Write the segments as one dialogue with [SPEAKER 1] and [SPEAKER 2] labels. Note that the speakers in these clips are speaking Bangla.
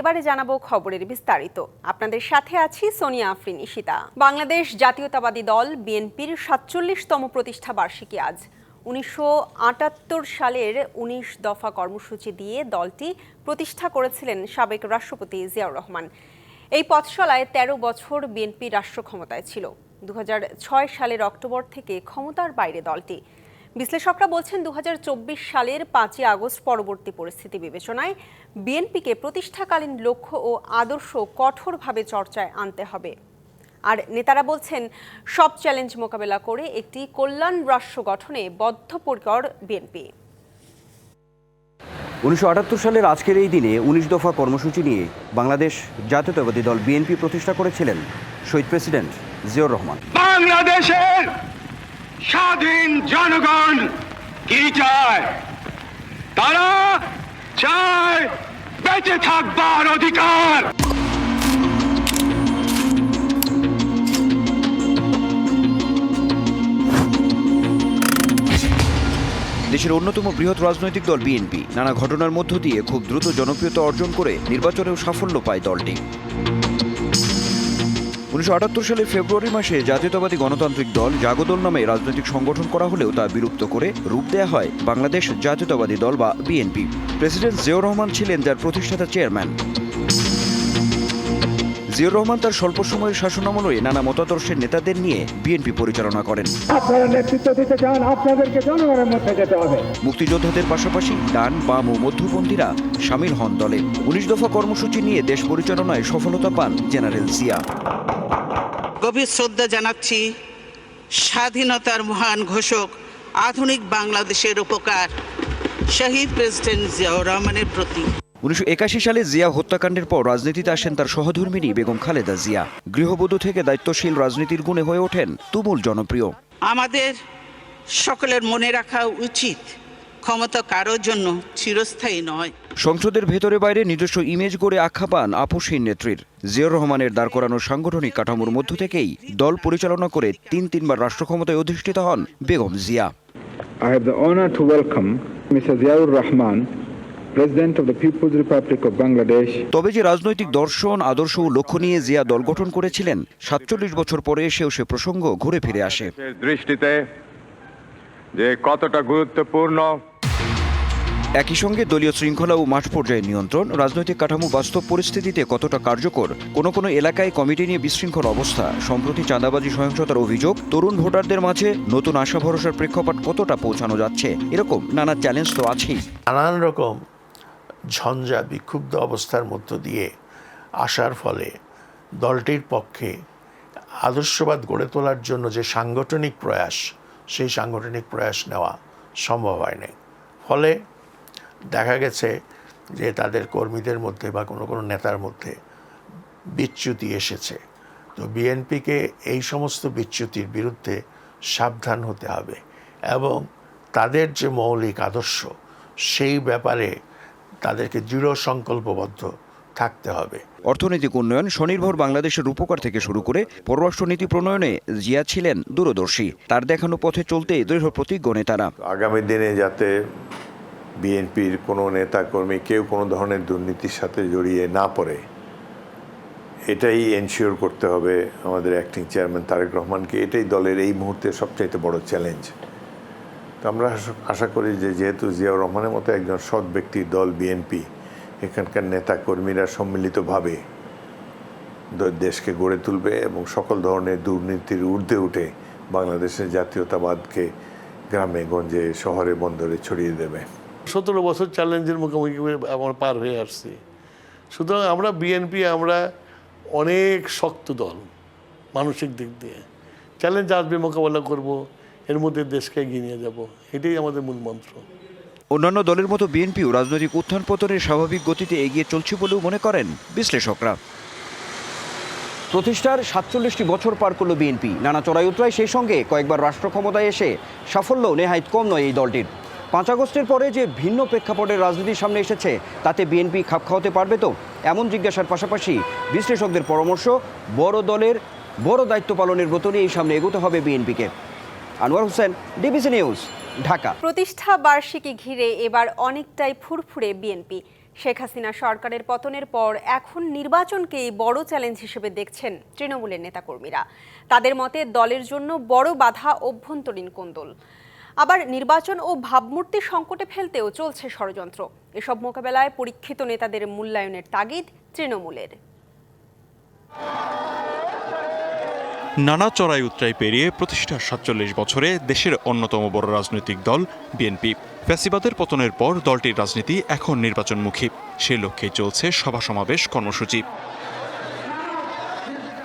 [SPEAKER 1] এবারে জানাব খবরের বিস্তারিত। আপনাদের সাথে আছি সোনিয়া আফরিন ইশিতা বাংলাদেশ জাতীয়তাবাদী দল বিএনপির সাতচল্লিশতম প্রতিষ্ঠা বার্ষিকী আজ। উনিশশো আটাত্তর সালের উনিশ দফা কর্মসূচি দিয়ে দলটি প্রতিষ্ঠা করেছিলেন সাবেক রাষ্ট্রপতি জিয়াউর রহমান। এই পথশালায় ১৩ বছর বিএনপি রাষ্ট্র ক্ষমতায় ছিল। দু হাজার ছয় সালের অক্টোবর থেকে ক্ষমতার বাইরে দলটি। বিশ্লেষকরা বলছেন দু হাজার চব্বিশ সালের পাঁচই আগস্ট পরবর্তী পরিস্থিতি বিবেচনায় বিএনপিকে প্রতিষ্ঠাকালীন লক্ষ্য ও আদর্শ কঠোরভাবে চর্চায় আনতে হবে। আর নেতারা বলছেন সব চ্যালেঞ্জ মোকাবেলা করে একটি কল্যাণ রাষ্ট্র গঠনে বদ্ধপরিকর বিএনপি।
[SPEAKER 2] উনিশশো আটাত্তর সালের আজকের এই দিনে উনিশ দফা কর্মসূচি নিয়ে বাংলাদেশ জাতীয়তাবাদী দল বিএনপি প্রতিষ্ঠা করেছিলেন শহীদ প্রেসিডেন্ট জিয়াউর রহমান।
[SPEAKER 3] বাংলাদেশের স্বাধীন জনগণ, কি চায়? তারা চায় বেঁচে থাকবার অধিকার।
[SPEAKER 2] দেশের অন্যতম বৃহৎ রাজনৈতিক দল বিএনপি। নানা ঘটনার মধ্য দিয়ে খুব দ্রুত জনপ্রিয়তা অর্জন করে নির্বাচনেও সাফল্য পায় দলটি। উনিশশো আটাত্তর সালের ফেব্রুয়ারি মাসে জাতীয়তাবাদী গণতান্ত্রিক দল জাগদল নামে রাজনৈতিক সংগঠন করা হলেও তা বিলুপ্ত করে রূপ দেয়া হয় বাংলাদেশ জাতীয়তাবাদী দল বা বিএনপি। প্রেসিডেন্ট জিয়াউর রহমান ছিলেন যার প্রতিষ্ঠাতা চেয়ারম্যান। জিয়াউর রহমান তার স্বল্প সময়ের শাসনামলে নানা মতাদর্শের নেতাদের নিয়ে বিএনপি পরিচালনা করেন।
[SPEAKER 4] আপনারা নেতৃত্ব দিতে চান আপনাদেরকে জনগণের মধ্যে যেতে হবে।
[SPEAKER 2] মুক্তিযোদ্ধাদের পাশাপাশি ডান বাম ও মধ্যপন্থীরা সামিল হন দলে। উনিশ দফা কর্মসূচি নিয়ে দেশ পরিচালনায় সফলতা পান জেনারেল জিয়া।
[SPEAKER 5] গভীর শ্রদ্ধা জানাচ্ছি। স্বাধীনতার মহান ঘোষক আধুনিক বাংলাদেশের উপকার শহীদ প্রেসিডেন্ট জিয়াউর রহমানের প্রতি।
[SPEAKER 2] উনিশশো একাশি সালে জিয়া হত্যাকাণ্ডের পর রাজনীতিতে আসেন তার সহধর্মিনী বেগম খালেদা জিয়া। গৃহবধূ থেকে দায়িত্বশীল রাজনীতির গুণে হয়ে ওঠেন তুমুল জনপ্রিয়।
[SPEAKER 5] আমাদের সকলের মনে রাখা উচিত ক্ষমতা কারোর জন্য চিরস্থায়ী নয়
[SPEAKER 2] সংসদের ভেতরে বাইরে নিজস্ব ইমেজ গড়ে আখ্যা পান আপসহীন নেত্রীর জিয়াউর রহমানের দাঁড় করানো সাংগঠনিক কাঠামোর মধ্য থেকেই দল পরিচালনা করে তিন তিনবার রাষ্ট্র ক্ষমতায় অধিষ্ঠিত হন Begum Zia
[SPEAKER 6] I have the honor to welcome Mr. Ziaur Rahman, President of the People's Republic of Bangladesh.
[SPEAKER 2] তবে যে রাজনৈতিক দর্শন আদর্শ ও লক্ষ্য নিয়ে জিয়া দল গঠন করেছিলেন সাতচল্লিশ বছর পরে এসেও সে প্রসঙ্গ ঘুরে ফিরে আসে
[SPEAKER 3] দৃষ্টিতে যে কতটা গুরুত্বপূর্ণ
[SPEAKER 2] একই সঙ্গে দলীয় শৃঙ্খলা ও মাঠ পর্যায়ে নিয়ন্ত্রণ, রাজনৈতিক কাঠামো বাস্তব পরিস্থিতিতে কতটা কার্যকর, কোনো কোনো এলাকায় কমিটি নিয়ে বিশৃঙ্খল অবস্থা, সম্প্রতি চাঁদাবাজি সহিংসতার অভিযোগ, তরুণ ভোটারদের মাঝে নতুন আশা ভরসার প্রেক্ষাপট কতটা পৌঁছানো যাচ্ছে, এরকম নানা চ্যালেঞ্জ তো আছেই।
[SPEAKER 7] নানান রকম ঝঞ্ঝা, বিক্ষুব্ধ অবস্থার মধ্য দিয়ে আসার ফলে দলটির পক্ষে আদর্শবাদ গড়ে তোলার জন্য যে সাংগঠনিক প্রয়াস, সেই সাংগঠনিক প্রয়াস নেওয়া সম্ভব হয়নি। ফলে দেখা গেছে যে তাদের কর্মীদের মধ্যে বা কোনো কোনো নেতার মধ্যে বিচ্যুতি এসেছে। তো বিএনপিকে এই সমস্ত বিচ্যুতির বিরুদ্ধে সাবধান হতে হবে এবং তাদের যে মৌলিক আদর্শ সেই ব্যাপারে তাদেরকে দৃঢ় সংকল্পবদ্ধ থাকতে হবে।
[SPEAKER 2] অর্থনৈতিক উন্নয়ন স্বনির্ভর বাংলাদেশের রূপকার থেকে শুরু করে পররাষ্ট্রনীতি প্রণয়নে জিয়া ছিলেন দূরদর্শী। তার দেখানো পথে চলতে দৃঢ় প্রতিজ্ঞ নেতারা।
[SPEAKER 8] আগামী দিনে যাতে বিএনপির কোনো নেতাকর্মী কেউ কোনো ধরনের দুর্নীতির সাথে জড়িয়ে না পড়ে, এটাই এনশিওর করতে হবে আমাদের অ্যাক্টিং চেয়ারম্যান তারেক রহমানকে। এটাই দলের এই মুহূর্তে সবচাইতে বড় চ্যালেঞ্জ তো আমরা আশা- করি যে যেহেতু জিয়াউর রহমানের মতো একজন সৎ ব্যক্তির দল বিএনপি, এখানকার নেতাকর্মীরা সম্মিলিতভাবে দেশকে গড়ে তুলবে এবং সকল ধরনের দুর্নীতির ঊর্ধ্বে উঠে বাংলাদেশের জাতীয়তাবাদকে গ্রামে, গঞ্জে, শহরে, বন্দরে ছড়িয়ে দেবে।
[SPEAKER 9] সতেরো বছর চ্যালেঞ্জের মুখোমুখি আমরা পার হয়ে আসছি। সুতরাং আমরা বিএনপি আমরা অনেক শক্ত দল, মানসিক দিক দিয়ে। চ্যালেঞ্জ আসবে, মোকাবেলা করব, এর মধ্যে দেশকে এগিয়ে নিয়ে যাব, এটাই আমাদের মূল মন্ত্র।
[SPEAKER 2] অন্যান্য দলের মতো বিএনপিও রাজনৈতিক উত্থান পতনের স্বাভাবিক গতিতে এগিয়ে চলছে বলেও মনে করেন বিশ্লেষকরা। প্রতিষ্ঠার সাতচল্লিশটি বছর পার করল বিএনপি নানা চড়াই উতরায় সেই সঙ্গে কয়েকবার রাষ্ট্র ক্ষমতায় এসে সাফল্য নেহায়ত কম নয় এই দলটির। পাঁচ আগস্টের পরে যে ভিন্ন প্রেক্ষাপটের রাজনীতির সামনে এসেছে, তাতে বিএনপি খাপ খাওয়াতে পারবে তো? এমন জিজ্ঞাসার পাশাপাশি বিশ্লেষকদের পরামর্শ, বড় দলের বড় দায়িত্ব পালনের ব্রত নিয়েই সামনে এগোতে হবে বিএনপিকে। Anwar Hossain, DBC news, Dhaka.
[SPEAKER 1] প্রতিষ্ঠা বার্ষিকী ঘিরে এবার অনেকটাই ফুরফুরে বিএনপি। শেখ হাসিনা সরকারের পতনের পর এখন নির্বাচনকেই বড় চ্যালেঞ্জ হিসেবে দেখছেন তৃণমূলের নেতাকর্মীরা। তাদের মতে দলের জন্য বড় বাধা অভ্যন্তরীণ কোন্দল। আবার নির্বাচন ও ভাবমূর্তি সংকটে ফেলতেও চলছে ষড়যন্ত্র। এসব মোকাবেলায় পরীক্ষিত নেতাদের মূল্যায়নের তাগিদ তৃণমূলের।
[SPEAKER 10] নানা চড়াই উতরাই পেরিয়ে প্রতিষ্ঠার সাতচল্লিশ বছরে দেশের অন্যতম বড় রাজনৈতিক দল বিএনপি। ফ্যাসিবাদের পতনের পর দলটির রাজনীতি এখন নির্বাচনমুখী। সে লক্ষ্যেই চলছে সভা সমাবেশ কর্মসূচি।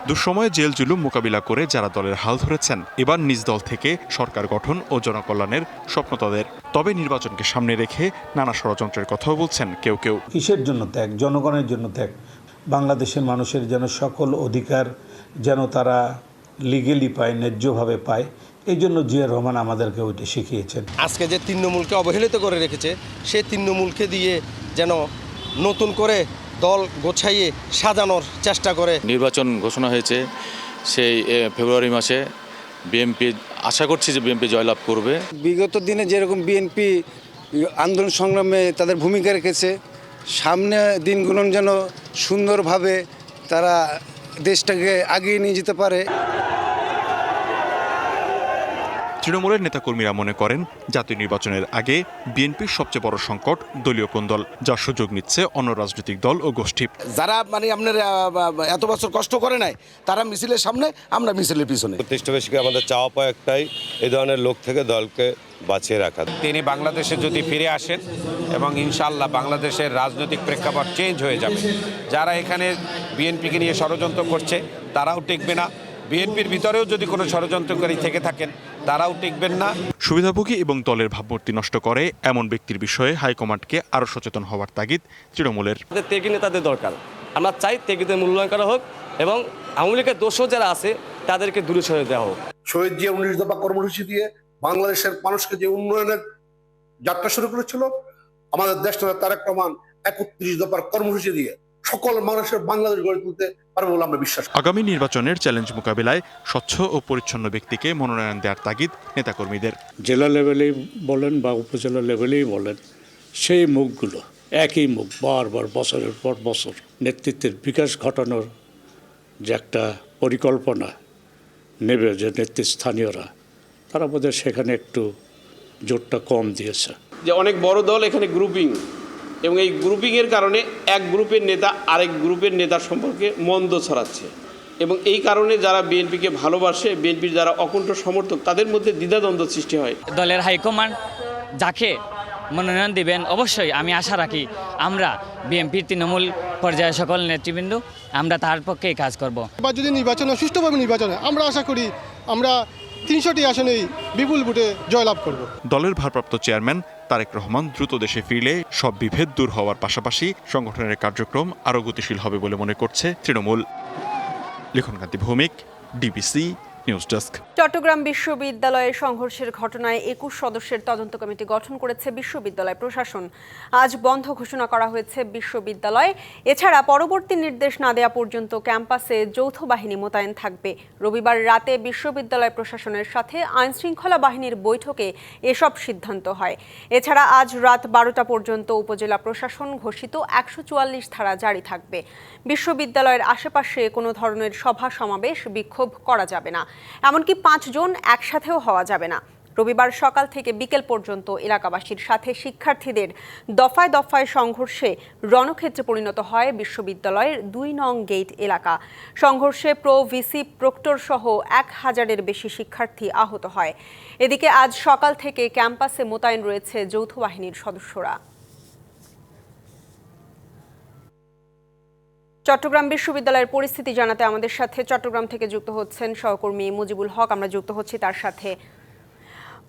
[SPEAKER 10] দুঃসময়ে জেল জুলুম মোকাবিলা করে যারা দলের হাল ধরেছেন এবার নিজ দল থেকে সরকার গঠন ও জনকল্যাণের স্বপ্ন তাদের। তবে নির্বাচনকে সামনে রেখে নানা ষড়যন্ত্রের কথাও বলছেন কেউ কেউ।
[SPEAKER 11] কিসের জন্য ত্যাগ? জনগণের জন্য ত্যাগ। বাংলাদেশের মানুষের যেন সকল অধিকার যেন তারা লিগেলি পায় ন্যায্যভাবে পায় এই জন্য জিয়া রহমান আমাদেরকে ওইটা শিখিয়েছেন।
[SPEAKER 12] আজকে যে তৃণমূলকে অবহেলিত করে রেখেছে সেই তৃণমূলকে দিয়ে যেন নতুন করে দল গোছাইয়ে সাজানোর চেষ্টা করে।
[SPEAKER 13] নির্বাচন ঘোষণা হয়েছে সেই এ, ফেব্রুয়ারি মাসে। বিএনপি আশা করছি যে বিএনপি জয়লাভ করবে।
[SPEAKER 12] বিগত দিনে যেরকম বিএনপি আন্দোলন সংগ্রামে তাদের ভূমিকা রেখেছে সামনে দিনগুলো যেন সুন্দরভাবে তারা দেশটাকে আগিয়ে নিয়ে যেতে পারে।
[SPEAKER 10] তৃণমূলের নেতাকর্মীরা মনে করেন জাতীয় নির্বাচনের আগে বিএনপির সবচেয়ে বড় সংকট দলীয় কোন্দল যার সুযোগ নিচ্ছে অন্য রাজনৈতিক দল ও গোষ্ঠী।
[SPEAKER 12] যারা মানে আপনার এত বছর কষ্ট করে নাই তারা মিছিলের সামনে আমরা মিছিলের পিছনে।
[SPEAKER 3] প্রতিষ্ঠাবাসীকে আমাদের চাওয়া পাওয়া একটাই এই ধরনের লোক থেকে দলকে বাঁচিয়ে রাখা।
[SPEAKER 11] তিনি বাংলাদেশে যদি ফিরে আসেন এবং ইনশাআল্লাহ বাংলাদেশের রাজনৈতিক প্রেক্ষাপট চেঞ্জ হয়ে যাবে। যারা এখানে বিএনপিকে নিয়ে ষড়যন্ত্র করছে তারাও টিকবে না। বিএনপির ভিতরেও যদি কোনো ষড়যন্ত্রকারী থেকে থাকেন তারাও টিকবেন না।
[SPEAKER 10] সুবিধাভোগী এবং দলের ভাবমূর্তি নষ্ট করে এমন ব্যক্তির বিষয়ে হাইকমান্ডকে আরও সচেতন হওয়ার তাগিদ তৃণমূলের।
[SPEAKER 12] তেগি নেতাদের দরকার। আমরা চাই তেগিদের মূল্যায়ন করা হোক এবং আওয়ামী লীগের দোষও যারা আছে তাদেরকে দূরে সরে দেওয়া হোক।
[SPEAKER 3] শহীদ জিয়া উনিশ দফা কর্মসূচি দিয়ে বাংলাদেশের মানুষকে যে উন্নয়নের যাত্রা শুরু করেছিল আমাদের দেশ তারেক রহমান একত্রিশ দফার কর্মসূচি দিয়ে সকল মানুষের বাংলাদেশ গড়ে তুলতে পারবে বলে আমরা বিশ্বাস
[SPEAKER 10] আগামী নির্বাচনের চ্যালেঞ্জ মোকাবিলায় স্বচ্ছ ও পরিচ্ছন্ন ব্যক্তিকে মনোনয়ন দেওয়ার তাগিদ নেতাকর্মীদের।
[SPEAKER 4] জেলা লেভেলেই বলেন বা উপজেলা লেভেলেই বলেন সেই মুখগুলো একই মুখ বারবার বছরের পর বছর নেতৃত্বের বিকাশ ঘটানোর যে একটা পরিকল্পনা নেবে যে নেতৃস্থানীয়রা তারা বোধহয় সেখানে একটু জোরটা কম দিয়েছে।
[SPEAKER 12] যে অনেক বড় দল এখানে গ্রুপিং এবং এই গ্রুপিংয়ের কারণে এক গ্রুপের নেতা আরেক গ্রুপের নেতা সম্পর্কে মন্দ ছড়াচ্ছে। এবং এই কারণে যারা বিএনপিকে ভালোবাসে বিএনপির যারা অকুণ্ঠ সমর্থক তাদের মধ্যে দ্বিধাদ্বন্দ্ব সৃষ্টি হয়।
[SPEAKER 5] দলের হাইকমান্ড যাকে মনোনয়ন দিবেন অবশ্যই আমি আশা রাখি আমরা বিএনপির তৃণমূল পর্যায়ে সকল নেতৃবৃন্দ আমরা তার পক্ষেই কাজ করব।
[SPEAKER 4] বা যদি নির্বাচন সুষ্ঠুভাবে নির্বাচন হয়, আমরা আশা করি আমরা তিনশোটি আসনেই বিপুল ভোটে জয়লাভ করব।
[SPEAKER 10] দলের ভারপ্রাপ্ত চেয়ারম্যান তারেক রহমান দ্রুত দেশে ফিরলে সব বিভেদ দূর হওয়ার পাশাপাশি সংগঠনের কার্যক্রম আরও গতিশীল হবে বলে মনে করছে Trinamool. Likhankanti Bhowmik, DBC news desk.
[SPEAKER 1] Chattogram বিশ্ববিদ্যালয়ে সংঘর্ষের ঘটনায় একুশ সদস্যের তদন্ত কমিটি গঠন করেছে বিশ্ববিদ্যালয় প্রশাসন। আজ বন্ধ ঘোষণা করা হয়েছে বিশ্ববিদ্যালয়। এছাড়া পরবর্তী নির্দেশ না দেওয়া পর্যন্ত ক্যাম্পাসে যৌথ বাহিনী মোতায়েন থাকবে। রবিবার রাতে বিশ্ববিদ্যালয় প্রশাসনের সাথে আইনশৃঙ্খলা বাহিনীর বৈঠকে এসব সিদ্ধান্ত হয়। এছাড়া আজ রাত বারোটা পর্যন্ত উপজেলা প্রশাসন ঘোষিত একশো চুয়াল্লিশ ধারা জারি থাকবে। বিশ্ববিদ্যালয়ের আশেপাশে কোনো ধরনের সভা সমাবেশ বিক্ষোভ করা যাবে না। এমনকি পাঁচজন একসাথেও হওয়া যাবে না। রবিবার সকাল থেকে বিকেল পর্যন্ত এলাকাবাসীর সাথে শিক্ষার্থীদের দফায় দফায় সংঘর্ষে রণক্ষেত্রে পরিণত হয় বিশ্ববিদ্যালয়ের দুই নং গেট এলাকা। সংঘর্ষে প্রো ভিসি প্রক্টর সহ এক হাজারের বেশি শিক্ষার্থী আহত হয়। এদিকে আজ সকাল থেকে ক্যাম্পাসে মোতায়েন রয়েছে যৌথ বাহিনীর সদস্যরা। চট্টগ্রাম বিশ্ববিদ্যালয়ের পরিস্থিতি জানাতে আমাদের সাথে চট্টগ্রাম থেকে যুক্ত হচ্ছেন সহকর্মী মুজিবুল হক। আমরা যুক্ত হচ্ছি তার সাথে।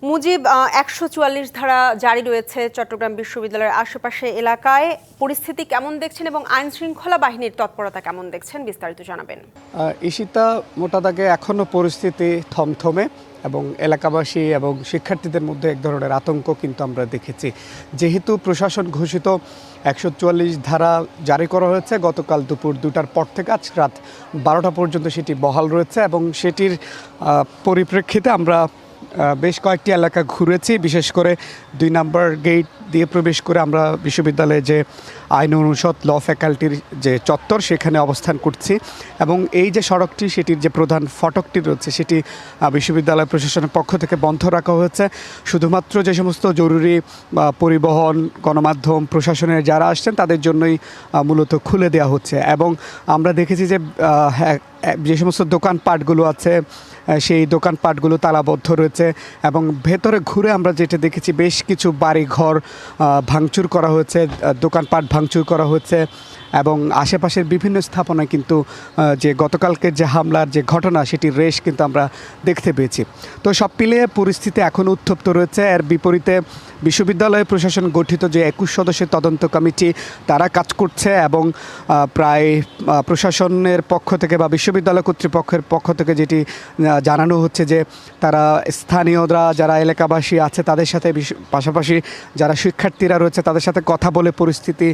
[SPEAKER 1] মুজিব একশো চুয়াল্লিশ ধারা জারি রয়েছে চট্টগ্রাম বিশ্ববিদ্যালয়ের আশেপাশে এলাকায়। পরিস্থিতি কেমন দেখছেন এবং আইন শৃঙ্খলা বাহিনীর তৎপরতা কেমন দেখছেন বিস্তারিত জানাবেন।
[SPEAKER 11] ঈশিতা মোটা দাগে এখনও পরিস্থিতি থমথমে। এবং এলাকাবাসী এবং শিক্ষার্থীদের মধ্যে এক ধরনের আতঙ্ক কিন্তু আমরা দেখেছি। যেহেতু প্রশাসন ঘোষিত একশো চুয়াল্লিশ ধারা জারি করা হয়েছে, গতকাল দুপুর দুটার পর থেকে আজ রাত বারোটা পর্যন্ত সেটি বহাল রয়েছে এবং সেটির পরিপ্রেক্ষিতে আমরা বেশ কয়েকটি এলাকা ঘুরেছি। বিশেষ করে দুই নাম্বার গেট দিয়ে প্রবেশ করে আমরা বিশ্ববিদ্যালয়ে যে আইন অনুষদ ল ফ্যাকাল্টির যে চত্বর সেখানে অবস্থান করছি। এবং এই যে সড়কটি সেটির যে প্রধান ফটকটি রয়েছে সেটি বিশ্ববিদ্যালয় প্রশাসনের পক্ষ থেকে বন্ধ রাখা হয়েছে। শুধুমাত্র যে সমস্ত জরুরি পরিবহন গণমাধ্যম প্রশাসনের যারা আসছেন তাদের জন্যই মূলত খুলে দেওয়া হচ্ছে। এবং আমরা দেখেছি যে হ্যাঁ, যে সমস্ত দোকানপাটগুলো আছে সেই দোকানপাটগুলো তালাবদ্ধ রয়েছে। এবং ভেতরে ঘুরে আমরা যেটা দেখেছি বেশ কিছু বাড়ি ঘর আহ, ভাঙচুর করা হয়েছে দোকানপাট ভাঙচুর করা হয়েছে এবং আশেপাশের বিভিন্ন স্থাপনায় কিন্তু যে গতকালকের যে হামলার যে ঘটনা, সেটির রেশ কিন্তু আমরা দেখতে পেয়েছি। তো সব মিলিয়ে পরিস্থিতি এখন উত্তপ্ত রয়েছে। এর বিপরীতে বিশ্ববিদ্যালয় প্রশাসন গঠিত যে একুশ সদস্যের তদন্ত কমিটি, তারা কাজ করছে এবং প্রায় প্রশাসনের পক্ষ থেকে বা বিশ্ববিদ্যালয় কর্তৃপক্ষের পক্ষ থেকে যেটি জানানো হচ্ছে যে তারা স্থানীয়রা, যারা এলাকাবাসী আছে, তাদের সাথে পাশাপাশি যারা শিক্ষার্থীরা রয়েছে, তাদের সাথে কথা বলে পরিস্থিতি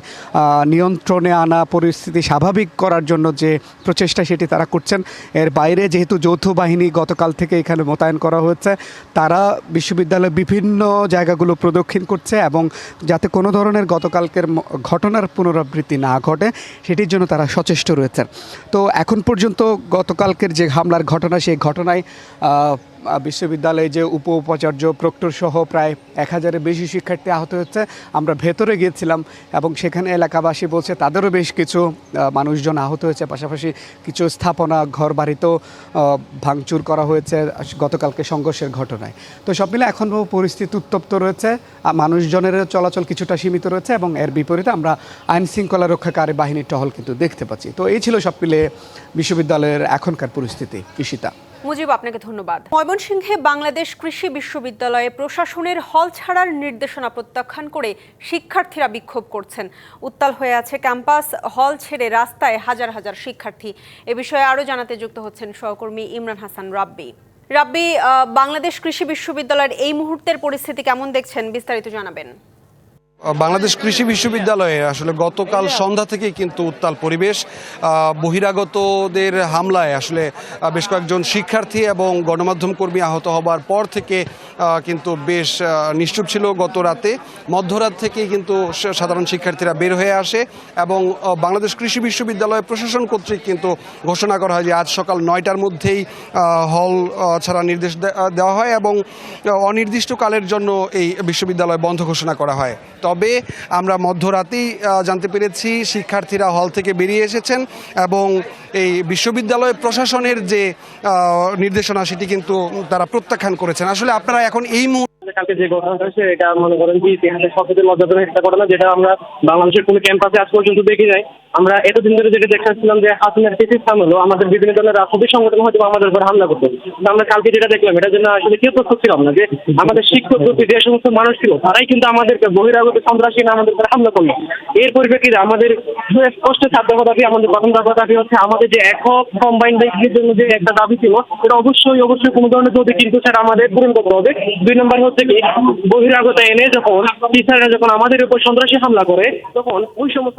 [SPEAKER 11] নিয়ন্ত্রণে আনা পরিস্থিতি স্বাভাবিক করার জন্য যে প্রচেষ্টা সেটি তারা করছেন। এর বাইরে যেহেতু যৌথ বাহিনী গতকাল থেকে এখানে মোতায়েন করা হয়েছে, তারা বিশ্ববিদ্যালয়ের বিভিন্ন জায়গাগুলো প্রদক্ষিণ করছে এবং যাতে কোনো ধরনের গতকালকের ঘটনার পুনরাবৃত্তি না ঘটে, সেটির জন্য তারা সচেষ্ট রয়েছেন। তো এখন পর্যন্ত গতকালকের যে হামলার ঘটনা, সেই ঘটনায় বিশ্ববিদ্যালয়ে যে উপ উপাচার্য প্রক্টর সহ প্রায় এক হাজারের বেশি শিক্ষার্থী আহত হচ্ছে আমরা ভেতরে গিয়েছিলাম এবং সেখানে এলাকাবাসী বলছে তাদেরও বেশ কিছু মানুষজন আহত হয়েছে। পাশাপাশি কিছু স্থাপনা ঘর বাড়িতেও ভাঙচুর করা হয়েছে গতকালকে সংঘর্ষের ঘটনায়। তো সব মিলে এখনও পরিস্থিতি উত্তপ্ত রয়েছে। মানুষজনের চলাচল কিছুটা সীমিত রয়েছে এবং এর বিপরীতে আমরা আইন শৃঙ্খলা রক্ষাকারী বাহিনীর টহল কিন্তু দেখতে পাচ্ছি। তো এই ছিল সব মিলে বিশ্ববিদ্যালয়ের এখনকার পরিস্থিতি। ঈশিতা।
[SPEAKER 1] মুজিব, আপনাকে ধন্যবাদ। ময়মনসিংহে বাংলাদেশ কৃষি বিশ্ববিদ্যালয়ে প্রশাসনের হল ছাড়ার নির্দেশনা প্রত্যাখ্যান করে শিক্ষার্থীরা বিক্ষোভ করছেন। উত্তাল হয়ে আছে ক্যাম্পাস হল ছেড়ে রাস্তায় হাজার হাজার শিক্ষার্থী। এ বিষয়ে আরও জানাতে যুক্ত হচ্ছেন সহকর্মী ইমরান হাসান রাব্বি। রাব্বি বাংলাদেশ কৃষি বিশ্ববিদ্যালয়ের এই মুহূর্তের পরিস্থিতি কেমন দেখছেন? বিস্তারিত জানাবেন।
[SPEAKER 14] বাংলাদেশ কৃষি বিশ্ববিদ্যালয়ে আসলে গতকাল সন্ধ্যা থেকেই কিন্তু উত্তাল পরিবেশ বহিরাগতদের হামলায় আসলে বেশ কয়েকজন শিক্ষার্থী এবং গণমাধ্যম কর্মী আহত হবার পর থেকে কিন্তু বেশ নিষ্ঠুর ছিল গত রাতে। মধ্যরাত থেকেই কিন্তু সাধারণ শিক্ষার্থীরা বের হয়ে আসে এবং বাংলাদেশ কৃষি বিশ্ববিদ্যালয় প্রশাসন কর্তৃক কিন্তু ঘোষণা করা হয় যে আজ সকাল নয়টার মধ্যেই হল ছাড়া নির্দেশ দেওয়া হয় এবং অনির্দিষ্টকালের জন্য এই বিশ্ববিদ্যালয় বন্ধ ঘোষণা করা হয়। তবে আমরা মধ্যরাতেই জানতে পেরেছি শিক্ষার্থীরা হল থেকে বেরিয়ে এসেছেন এবং এই বিশ্ববিদ্যালয় প্রশাসনের যে নির্দেশনা সেটি কিন্তু তারা প্রত্যাখ্যান করেছেন। আসলে আপনারা এখন এই মুহূর্তে
[SPEAKER 15] কালকে যে ঘটনাটা হয়েছে, এটা মনে করেন যে ইতিহাসের সবচেয়ে লজ্জাজনক একটা ঘটনা, যেটা আমরা বাংলাদেশের কোনো ক্যাম্পাসে আজ পর্যন্ত দেখি নাই। আমরা এতদিন ধরে যেটা দেখতেছিলাম যে হাসিনার টিসির স্থান হলো, আমাদের বিভিন্ন ধরনের রাজনৈতিক সংগঠন হয়তো আমাদের উপর হামলা করতো। আমরা কালকে যেটা দেখলাম, এটার জন্য আসলে কেউ প্রস্তুত ছিলাম না যে আমাদের শিক্ষক প্রতি যে সমস্ত মানুষ ছিল, তারাই কিন্তু আমাদেরকে বহিরাগত সন্ত্রাসী আমাদের উপর হামলা করল। এর পরিপ্রেক্ষিতে আমাদের স্পষ্ট ছাত্র দাবি আমাদের প্রথম দাবি হচ্ছে, আমাদের যে একক কম্বাইন ব্যাংকের জন্য যে একটা দাবি ছিল এটা অবশ্যই অবশ্যই কোনো ধরনের যদি কিন্তু সেটা আমাদের পূরণ করতে হবে। দুই নম্বর হচ্ছে কি বহিরাগত এনে যখন যখন আমাদের উপর সন্ত্রাসী হামলা করে তখন ওই সমস্ত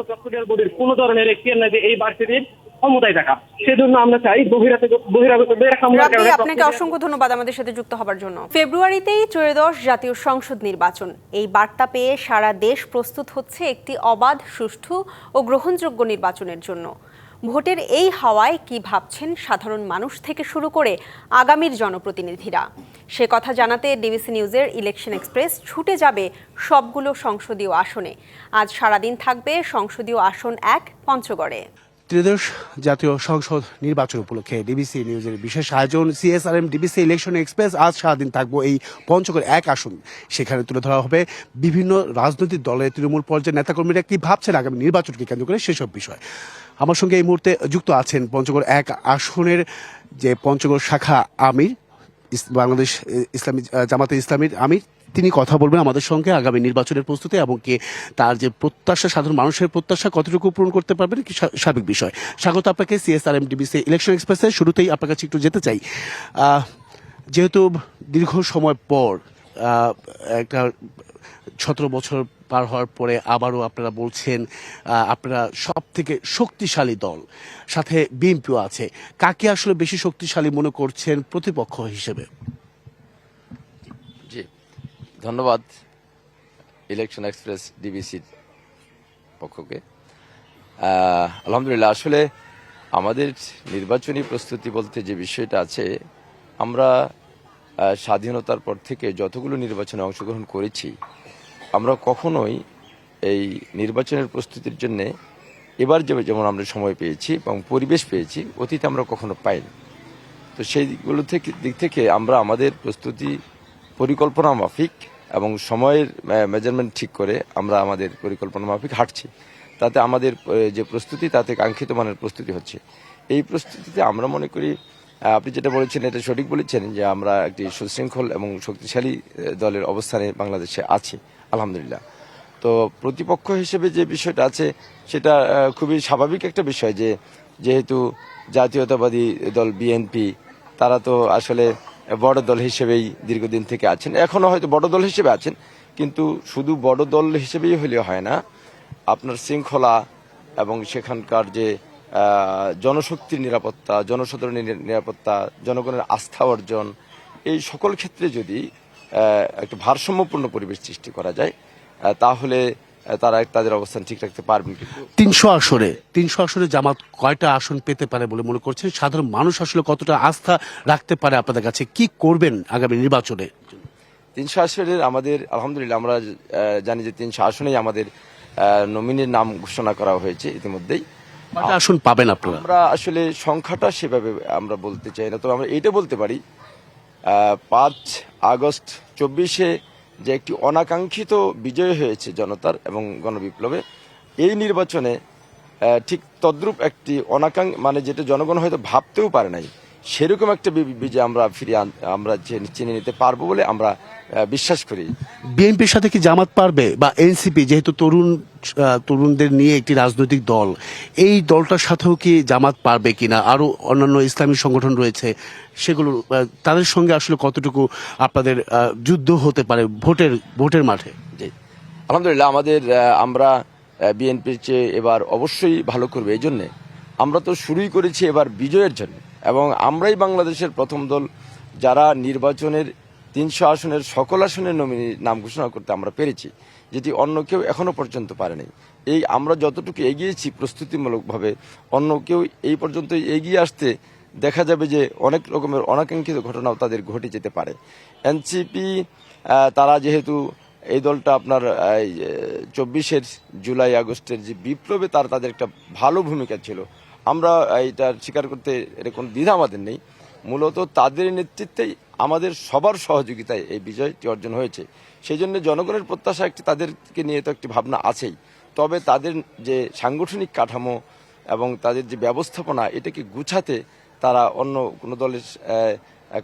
[SPEAKER 15] বডির কোনো ধরনের এখতিয়ার নাই যে এই ভার্সিটির ক্ষমতায় থাকা। সেজন্য আমরা চাই বহিরাগত বহিরাগতদের হামলার
[SPEAKER 1] রাব্বি
[SPEAKER 15] কারণে
[SPEAKER 1] আপনাকে অসংখ্য ধন্যবাদ আমাদের সাথে যুক্ত হবার জন্য। ফেব্রুয়ারিতেই ত্রয়োদশ জাতীয় সংসদ নির্বাচন। এই বার্তা পেয়ে সারা দেশ প্রস্তুত হচ্ছে একটি অবাধ সুষ্ঠু ও গ্রহণযোগ্য নির্বাচনের জন্য। ভোটের এই হাওয়ায় কি ভাবছেন সাধারণ মানুষ থেকে শুরু করে আগামীর জনপ্রতিনিধিরা? সে কথা জানাতে ডিবিসি নিউজের ইলেকশন এক্সপ্রেস ছুটে যাবে সবগুলো সংসদীয় আসনে। আজ সারাদিন থাকবে সংসদীয় আসন এক পঞ্চগড়ে।
[SPEAKER 16] ত্রিদশ জাতীয় সংসদ নির্বাচন উপলক্ষে ডিবিসি নিউজের বিশেষ আয়োজন সিএসআরএম ডিবিসি ইলেকশন এক্সপ্রেস আজ সারাদিন থাকব এই পঞ্চগড় এক আসন। সেখানে তুলে ধরা হবে বিভিন্ন রাজনৈতিক দলের তৃণমূল পর্যায়ের নেতাকর্মীরা কি ভাবছেন আগামী নির্বাচনকে কেন্দ্র করে সেসব বিষয়। আমার সঙ্গে এই মুহূর্তে যুক্ত আছেন পঞ্চগড় এক আসনের যে পঞ্চগড় শাখা আমির বাংলাদেশ ইসলামী জামাতে ইসলামীর আমির। তিনি কথা বলবেন আমাদের সঙ্গে আগামী নির্বাচনের প্রস্তুতি এবং কি তার যে প্রত্যাশা, সাধারণ মানুষের প্রত্যাশা কতটুকু পূরণ করতে পারবেন, কি স্বাভাবিক বিষয়। স্বাগত আপনাকে সিএসআর এম ডিবিসি ইলেকশন এক্সপ্রেসে শুরুতেই আপনার কাছে একটু যেতে চাই। যেহেতু দীর্ঘ সময় পর একটা সতেরো বছর পার হওয়ার পরে আবারও আপনারা বলছেন আপনারা সব থেকে শক্তিশালী দল। সাথে বিএনপিও আছে। কাকে আসলে বেশি শক্তিশালী মনে করছেন প্রতিপক্ষ হিসেবে?
[SPEAKER 17] জি, ধন্যবাদ ইলেকশন এক্সপ্রেস ডিবিসির পক্ষকে। আলহামদুলিল্লাহ, আসলে আমাদের নির্বাচনী প্রস্তুতি বলতে যে বিষয়টা আছে, আমরা স্বাধীনতার পর থেকে যতগুলো নির্বাচনে অংশগ্রহণ করেছি আমরা কখনোই এই নির্বাচনের প্রস্তুতির জন্য এবার যে যেমন আমরা সময় পেয়েছি এবং পরিবেশ পেয়েছি, অতীতে আমরা কখনো পাইনি। তো সেই দিকগুলো থেকে, দিক থেকে আমরা আমাদের প্রস্তুতি পরিকল্পনা মাফিক এবং সময়ের মেজারমেন্ট ঠিক করে আমরা আমাদের পরিকল্পনা মাফিক হাঁটছি। তাতে আমাদের যে প্রস্তুতি, তাতে কাঙ্ক্ষিত মানের প্রস্তুতি হচ্ছে। এই প্রস্তুতিতে আমরা মনে করি আপনি যেটা বলেছেন, এটা সঠিক বলেছেন যে আমরা একটি সুশৃঙ্খল এবং শক্তিশালী দলের অবস্থানে বাংলাদেশে আছি, আলহামদুলিল্লাহ। তো প্রতিপক্ষ হিসেবে যে বিষয়টা আছে, সেটা খুবই স্বাভাবিক একটা বিষয় যে যেহেতু জাতীয়তাবাদী দল বিএনপি, তারা তো আসলে বড় দল হিসেবেই দীর্ঘদিন থেকে আছেন। এখনও হয়তো বড় দল হিসেবে আছেন, কিন্তু শুধু বড় দল হিসেবেই হলে হয় না। আপনার শৃঙ্খলা এবং সেখানকার যে জনশক্তির নিরাপত্তা জনসাধারণের নিরাপত্তা জনগণের আস্থা অর্জন এই সকল ক্ষেত্রে যদি একটা ভারসাম্যপূর্ণ পরিবেশ সৃষ্টি করা যায় তাহলে তারা তাদের অবস্থান ঠিক রাখতে পারবেন
[SPEAKER 16] তিনশো আসরে তিনশো আসরে জামাত কয়টা আসন পেতে পারে বলে মনে করছেন? সাধারণ মানুষ আসলে কতটা আস্থা রাখতে পারে আপনাদের কাছে? কি করবেন আগামী নির্বাচনে?
[SPEAKER 17] তিনশো আসনের আমাদের আলহামদুলিল্লাহ আমরা জানি যে তিনশো আসনেই আমাদের নমিনির নাম ঘোষণা করা হয়েছে ইতিমধ্যেই।
[SPEAKER 16] কয়টা আসন, পাবেন আপনারা।
[SPEAKER 17] আমরা আসলে সংখ্যাটা সেভাবে আমরা বলতে চাই না, তবে আমরা এইটা বলতে পারি পাঁচ আগস্ট চব্বিশে যে একটি অনাকাঙ্ক্ষিত বিজয় হয়েছে জনতার এবং গণবিপ্লবে, এই নির্বাচনে ঠিক তদ্রূপ একটি অনাকাঙ্ক মানে যেটা জনগণ হয়তো ভাবতেও পারে নাই সেরকম একটা বিজয় আমরা ফিরিয়ে আমরা চিনে নিতে পারব বলে আমরা বিশ্বাস করি।
[SPEAKER 16] বিএনপির সাথে কি জামাত পারবে? বা এনসিপি যেহেতু তরুণ তরুণদের নিয়ে একটি রাজনৈতিক দল এই দলটার সাথেও কি জামাত পারবে কিনা? আরও অন্যান্য ইসলামী সংগঠন রয়েছে সেগুলো তাদের সঙ্গে আসলে কতটুকু আপনাদের যুদ্ধ হতে পারে ভোটের ভোটের মাঠে?
[SPEAKER 17] জি। আলহামদুলিল্লাহ আমাদের আমরা বিএনপির চেয়ে এবার অবশ্যই ভালো করবে। এই জন্যে আমরা তো শুরুই করেছি এবার বিজয়ের জন্য। এবং আমরাই বাংলাদেশের প্রথম দল যারা নির্বাচনের তিনশো আসনের সকল আসনের নমিনি নাম ঘোষণা করতে আমরা পেরেছি, যেটি অন্য কেউ এখনও পর্যন্ত পারেনি। এই আমরা যতটুকু এগিয়েছি প্রস্তুতিমূলকভাবে, অন্য কেউ এই পর্যন্ত এগিয়ে আসতে দেখা যাবে যে অনেক রকমের অনাকাঙ্ক্ষিত ঘটনাও তাদের ঘটে যেতে পারে। এনসিপি তারা যেহেতু এই দলটা আপনার চব্বিশের জুলাই আগস্টের যে বিপ্লবে তার, তাদের একটা ভালো ভূমিকা ছিল। আমরা এটা স্বীকার করতে এটা কোনো দ্বিধা আমাদের নেই। মূলত তাদের নেতৃত্বেই আমাদের সবার সহযোগিতায় এই বিজয়টি অর্জন হয়েছে। সেই জন্য জনগণের প্রত্যাশা একটি, তাদেরকে নিয়ে তো একটি ভাবনা আছেই। তবে তাদের যে সাংগঠনিক কাঠামো এবং তাদের যে ব্যবস্থাপনা, এটাকে গুছাতে তারা অন্য কোনো দলের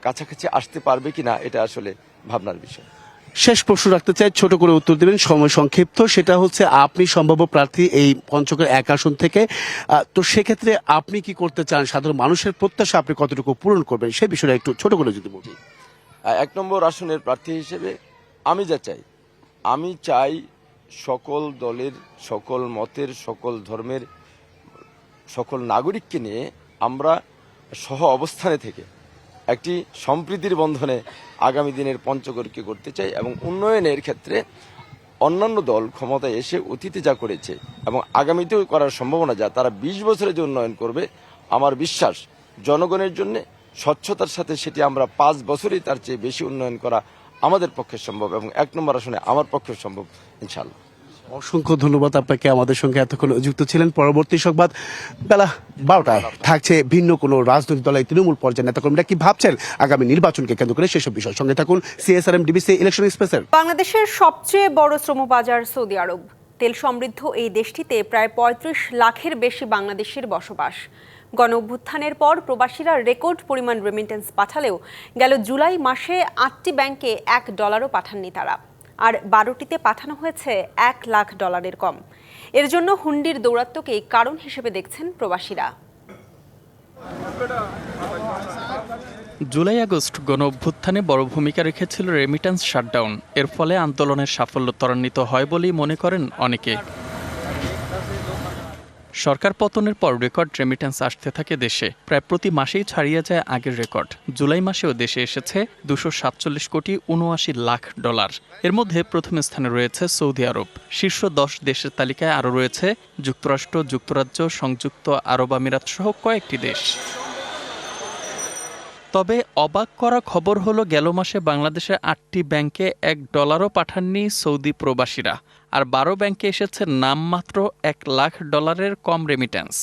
[SPEAKER 17] কাছাকাছি আসতে পারবে কিনা, এটা আসলে ভাবনার বিষয়।
[SPEAKER 16] শেষ প্রশ্ন রাখতে চাই ছোট করে উত্তর দেবেন সময় সংক্ষিপ্ত। সেটা হচ্ছে আপনি সম্ভাব্য প্রার্থী এই পঞ্চকের এক আসন থেকে। তো সেক্ষেত্রে আপনি কি করতে চান? সাধারণ মানুষের প্রত্যাশা আপনি কতটুকু পূরণ করবেন? সে বিষয়টা একটু ছোট করে যদি
[SPEAKER 17] আহ, এক নম্বর আসনের প্রার্থী হিসেবে আমি যা চাই আমি চাই সকল দলের সকল মতের সকল ধর্মের সকল নাগরিককে নিয়ে আমরা সহ অবস্থানে থেকে একটি সম্প্রীতির বন্ধনে আগামী দিনের পঞ্চগড়কে করতে চাই এবং উন্নয়নের ক্ষেত্রে অন্যান্য দল ক্ষমতায় এসে অতীতে যা করেছে এবং আগামীতেও করার সম্ভাবনা যা, তারা বিশ বছরে যে উন্নয়ন করবে, আমার বিশ্বাস জনগণের জন্য স্বচ্ছতার সাথে সেটি আমরা পাঁচ বছরই তার চেয়ে বেশি উন্নয়ন করা আমাদের পক্ষে সম্ভব এবং এক নম্বর আসনে আমার পক্ষে সম্ভব ইনশাল্লাহ
[SPEAKER 16] অসংখ্য ধন্যবাদ আপনাকে আমাদের সঙ্গে এতক্ষণ যুক্ত ছিলেন। পরবর্তী সংবাদ বেলা বারোটায়। থাকছে ভিন্ন কোনো রাজনৈতিক দলের তৃণমূল পর্যায়ের নেতাকর্মীরা কি ভাবছেন? আগামী নির্বাচনকে কেন্দ্র করে সেসব বিষয়। সঙ্গে থাকুন সিএসআরএম, ডিবিসি, ইলেকশন এক্সপ্রেসের।
[SPEAKER 1] বাংলাদেশের সবচেয়ে বড় শ্রম বাজার সৌদি আরব। তেল সমৃদ্ধ এই দেশটিতে প্রায় পঁয়ত্রিশ লাখের বেশি বাংলাদেশের বসবাস। গণ অভ্যুত্থানের পর প্রবাসীরা রেকর্ড পরিমাণ রেমিটেন্স পাঠালেও গেল জুলাই মাসে আটটি ব্যাংকে এক ডলারও পাঠাননি তারা। আর বারোটিতে পাঠানো হয়েছে এক লাখ ডলারের কম। এর জন্য হুন্ডির দৌরাত্মকেই কারণ হিসেবে দেখছেন প্রবাসীরা।
[SPEAKER 18] জুলাই আগস্ট গণ অভ্যুত্থানে বড় ভূমিকা রেখেছিল রেমিটেন্স শাটডাউন এর ফলে আন্দোলনের সাফল্য ত্বরান্বিত হয় বলেই মনে করেন অনেকে। সরকার পতনের পর রেকর্ড রেমিটেন্স আসতে থাকে দেশে। প্রায় প্রতি মাসেই ছাড়িয়ে যায় আগের রেকর্ড। জুলাই মাসেও দেশে এসেছে দুশো সাতচল্লিশ কোটি উনআশি লাখ ডলার। এর মধ্যে প্রথম স্থানে রয়েছে সৌদি আরব। শীর্ষ দশ দেশের তালিকায় আরও রয়েছে যুক্তরাষ্ট্র, যুক্তরাজ্য, সংযুক্ত আরব আমিরাত সহ কয়েকটি দেশ। তবে অবাক করা খবর হলো, গেল মাসে বাংলাদেশের আটটি ব্যাংকে এক ডলারও পাঠাননি সৌদি প্রবাসীরা, আর বারো ব্যাংকে এসেছে নামমাত্র এক লাখ ডলারের কম রেমিটেন্স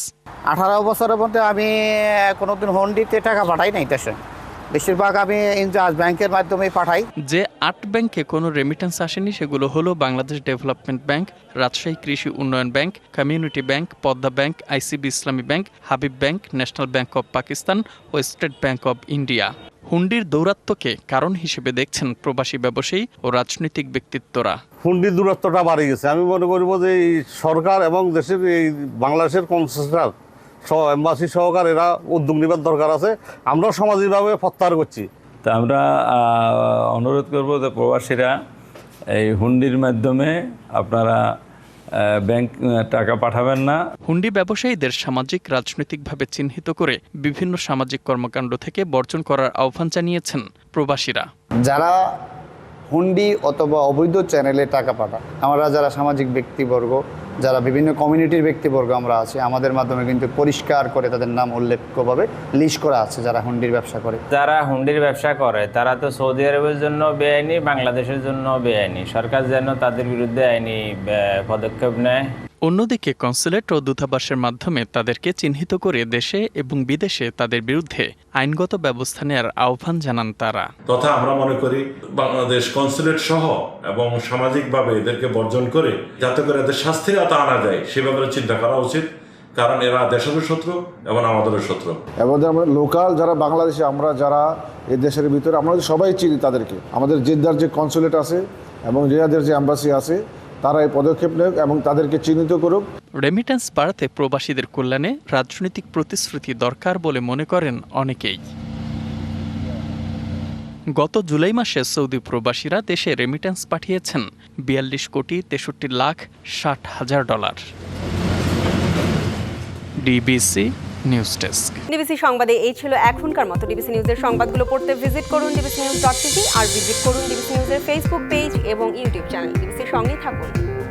[SPEAKER 19] আঠারো বছরের মধ্যে আমি কোনোদিন হন্ডিতে টাকা পাঠাই নাই দেশে। বেশিরভাগ আমি ইনচার্জ ব্যাংকের মাধ্যমে পাঠাই।
[SPEAKER 18] যে আট ব্যাংকে কোনো রেমিটেন্স আসেনি সেগুলো হলো Bangladesh development bank Rajshahi Krishi Unnayan bank community bank Padma bank ICB Islami bank Habib bank national bank of Pakistan O state bank of India. হুন্ডির দৌরাত্ম্যকে কারণ হিসেবে দেখছেন প্রবাসী ব্যবসায়ী ও রাজনৈতিক ব্যক্তিত্বরা।
[SPEAKER 20] হুন্ডির দূরত্বটা বাড়ে গেছে। আমি মনে করব যে এই সরকার এবং দেশের এই বাংলাদেশের কনসেস্টার এম্বাসি সহকার এরা উদ্যোগ নেবার দরকার আছে। আমরাও সামাজিকভাবে প্রত্যাহার করছি।
[SPEAKER 21] তা আমরা অনুরোধ করব যে প্রবাসীরা এই হুন্ডির মাধ্যমে আপনারা ব্যাংক টাকা পাঠাবেন না।
[SPEAKER 18] হুন্ডি ব্যবসায়ীদের সামাজিক রাজনৈতিকভাবে চিহ্নিত করে বিভিন্ন সামাজিক কর্মকাণ্ড থেকে বর্জন করার আহ্বান জানিয়েছেন প্রবাসীরা।
[SPEAKER 22] যারা হুন্ডি অথবা অবৈধ চ্যানেলে টাকা পাঠায় আমরা যারা সামাজিক ব্যক্তিবর্গ, যারা বিভিন্ন কমিউনিটির ব্যক্তিবর্গ আমরা আছি, আমাদের মাধ্যমে কিন্তু পরিষ্কার করে তাদের নাম উল্লেখ্যভাবে লিস্ট করা আছে যারা হুন্ডির ব্যবসা করে।
[SPEAKER 23] যারা হুন্ডির ব্যবসা করে, তারা তো সৌদি আরবের জন্য বেআইনি, বাংলাদেশের জন্য বেআইনি। সরকার যেন তাদের বিরুদ্ধে আইনি পদক্ষেপ নেয়।
[SPEAKER 18] অন্যদিকে কনসুলেট ও দূতাবাসের মাধ্যমে তাদেরকে চিহ্নিত করে দেশে এবং বিদেশে তাদের বিরুদ্ধে আইনগত ব্যবস্থা নেওয়ার আহ্বান জানান তারা।
[SPEAKER 24] তথা আমরা মনে করি বাংলাদেশ কনসুলেট সহ এবং সামাজিকভাবে এদেরকে বর্জন করে যাতে করে এদের শাস্তির আওতা আনা যায় সে ব্যাপারে চিন্তা করা উচিত কারণ এরা দেশেরও শত্রু এবং আমাদেরও শত্রু।
[SPEAKER 25] এবং আমরা লোকাল যারা বাংলাদেশে আমরা যারা এই দেশের ভিতরে আমরা সবাই চিনি তাদেরকে আমাদের জেদ্দার যে কনসুলেট আছে এবং রিয়াদের যে অ্যাম্বাসি আছে তারা এই পদক্ষেপ নেক এবং তাদেরকে চিহ্নিত করুক।
[SPEAKER 18] রেমিটেন্স বাড়াতে প্রবাসীদের কল্যাণে রাজনৈতিক প্রতিশ্রুতি দরকার বলে মনে করেন অনেকেই। গত জুলাই মাসে সৌদি প্রবাসীরা দেশে রেমিটেন্স পাঠিয়েছেন বিয়াল্লিশ কোটি তেষট্টি লাখ ষাট হাজার dollar. DBC news desk.
[SPEAKER 1] DBC সংবাদে এই ছিল এখনকার মতো। ডিবিসি নিউজের সংবাদগুলো পড়তে ভিজিট করুন ডিবিসি নিউজ ডট টিভি আর ভিজিট করুন ডিবিসি নিউজের ফেসবুক পেজ এবং ইউটিউব চ্যানেল ডিবিসির সঙ্গেই থাকুন।